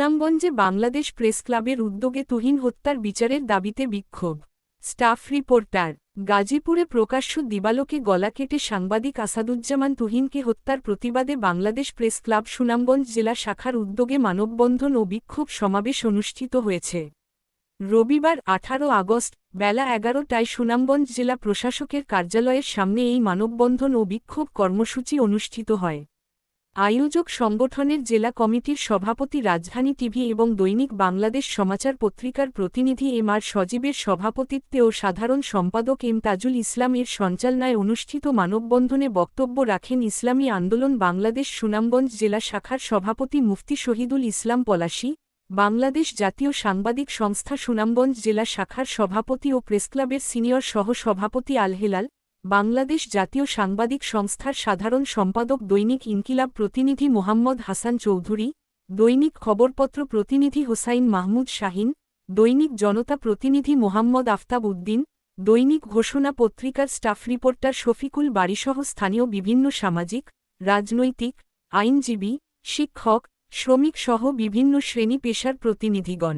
সুনামগঞ্জে বাংলাদেশ প্রেস ক্লাবের উদ্যোগে তুহিন হত্যার বিচারের দাবিতে বিক্ষোভ। স্টাফ রিপোর্টার, গাজীপুরে প্রকাশ্য দিবালোকে গলা কেটে সাংবাদিক আসাদুজ্জামান তুহিনকে হত্যার প্রতিবাদে বাংলাদেশ প্রেস ক্লাব সুনামগঞ্জ জেলা শাখার উদ্যোগে মানববন্ধন ও বিক্ষোভ সমাবেশ অনুষ্ঠিত হয়েছে। রবিবার আঠারো আগস্ট, বেলা এগারোটায় সুনামগঞ্জ জেলা প্রশাসকের কার্যালয়ের সামনে এই মানববন্ধন ও বিক্ষোভ কর্মসূচি অনুষ্ঠিত হয়। আয়োজক সংগঠনের জেলা কমিটির সভাপতি রাজধানী টিভি এবং দৈনিক বাংলাদেশ সমাচার পত্রিকার প্রতিনিধি এম আর সজীবের সভাপতিত্বে ও সাধারণ সম্পাদক এম তাজুল ইসলাম এর সঞ্চালনায় অনুষ্ঠিত মানববন্ধনে বক্তব্য রাখেন ইসলামী আন্দোলন বাংলাদেশ সুনামগঞ্জ জেলা শাখার সভাপতি মুফতি শহীদুল ইসলাম পলাশি, বাংলাদেশ জাতীয় সাংবাদিক সংস্থা সুনামগঞ্জ জেলা শাখার সভাপতি ও প্রেসক্লাবের সিনিয়র সহ সভাপতি আলহেলাল বাংলাদেশ জাতীয় সাংবাদিক সংস্থার সাধারণ সম্পাদক দৈনিক ইনকিলাব প্রতিনিধি মোহাম্মদ হাসান চৌধুরী, দৈনিক খবরপত্র প্রতিনিধি হোসাইন মাহমুদ শাহিন, দৈনিক জনতা প্রতিনিধি মোহাম্মদ আফতাব উদ্দিন, দৈনিক ঘোষণা পত্রিকার স্টাফ রিপোর্টার শফিকুল বাড়িসহ স্থানীয় বিভিন্ন সামাজিক, রাজনৈতিক, আইনজীবী, শিক্ষক, শ্রমিক সহ বিভিন্ন শ্রেণি পেশার প্রতিনিধিগণ।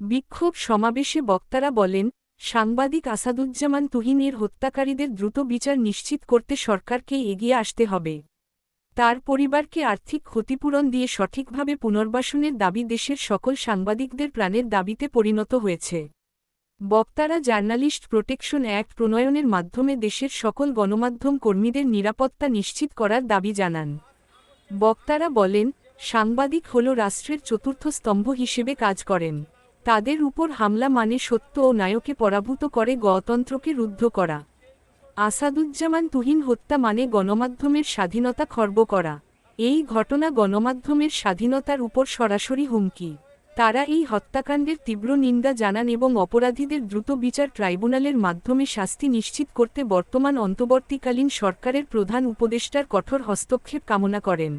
বিক্ষোভ সমাবেশে বক্তারা বলেন সাংবাদিক আসাদুজ্জামান তুহিনের হত্যাকারীদের দ্রুত বিচার নিশ্চিত করতে সরকারকে এগিয়ে আসতে হবে। তার পরিবারকে আর্থিক ক্ষতিপূরণ দিয়ে সঠিকভাবে পুনর্বাসনের দাবি দেশের সকল সাংবাদিকদের প্রাণের দাবিতে পরিণত হয়েছে। বক্তারা জার্নালিস্ট প্রোটেকশন অ্যাক্ট প্রণয়নের মাধ্যমে দেশের সকল গণমাধ্যম কর্মীদের নিরাপত্তা নিশ্চিত করার দাবি জানান। বক্তারা বলেন, সাংবাদিক হল রাষ্ট্রের চতুর্থ স্তম্ভ হিসেবে কাজ করেন। তাদের উপর হামলা মানে সত্য ও নায়কে পরাভূত করে গণতন্ত্রকে রুদ্ধ করা। আসাদুজ্জামান তুহিন হত্যা মানে গণমাধ্যমের স্বাধীনতা খর্ব করা। এই ঘটনা গণমাধ্যমের স্বাধীনতার উপর সরাসরি হুমকি। তারা এই হত্যাকাণ্ডের তীব্র নিন্দা জানান এবং অপরাধীদের দ্রুত বিচার ট্রাইব্যুনালের মাধ্যমে শাস্তি নিশ্চিত করতে বর্তমান অন্তর্বর্তীকালীন সরকারের প্রধান উপদেষ্টার কঠোর হস্তক্ষেপ কামনা করেন।